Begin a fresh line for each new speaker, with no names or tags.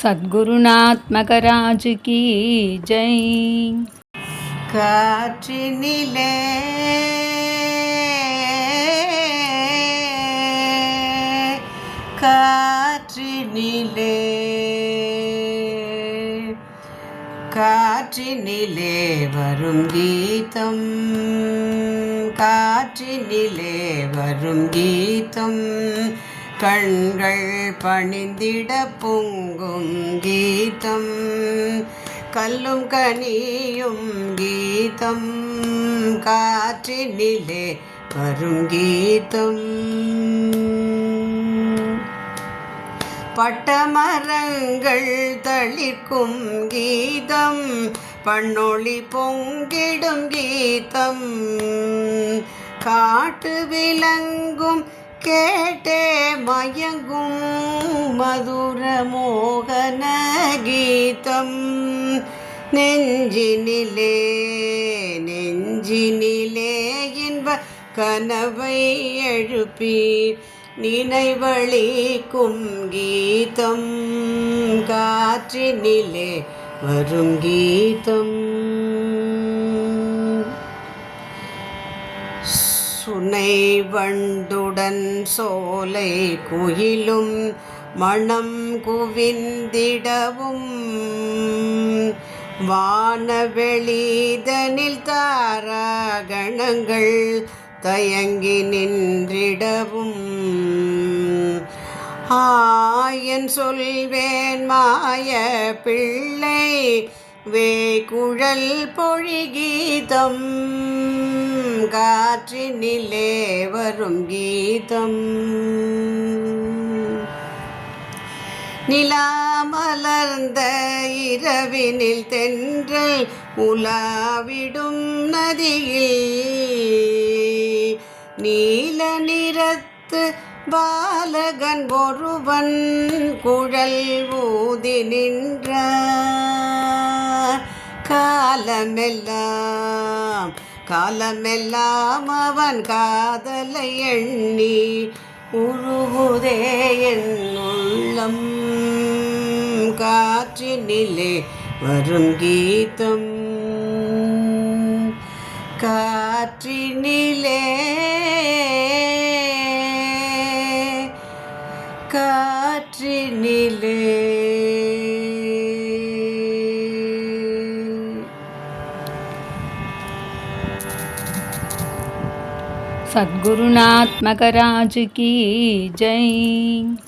சத்குருநாத்மகராஜுக்கு ஜெய்
காற்றினிலே காற்றினிலே காற்றினிலே வரும் கீதம் காற்றினிலே வரும் கீதம் கண்கள் பணிந்திட பொங்கும் கீதம். கல்லும் கனியும் கீதம். காற்றினிலே வரும் கீதம். பட்டமரங்கள் தளிர்க்கும் கீதம். பண்ணொளி பொங்கிடும் கீதம். காட்டு விளங்கும் கேட்டே மயங்கும் மதுர மோகன கீதம் நெஞ்சினிலே நெஞ்சினிலே இன்ப கனவை எழுப்பி நினைவழிக்கும் கீதம். காற்றினிலே வரும் கீதம். சுனை வண்டுடன் சோலை குயிலும் மணம் குவிந்திடவும். வானவெளிதனில் தாராகணங்கள் தயங்கி நின்றிடவும். ஆயன் சொல்வேன் மாய பிள்ளை வேகுழல் பொழிகீதம். காற்றினிலே வரும் கீதம். நிலாமலர்ந்த இரவினில் தென்றல் உலாவிடும் நதியில். நீல நிறத்து பாலகன் ஒருவன் குழல் ஊதி நின்றார். காலமெல்லாம் காலமெல்லாம் அவன் காதலை எண்ணி உருகுதே என் உள்ளம். காற்றினிலே வரும் கீதம். காற்றினிலே காற்றினிலே
सद्गुरुनात्मक राज की जय।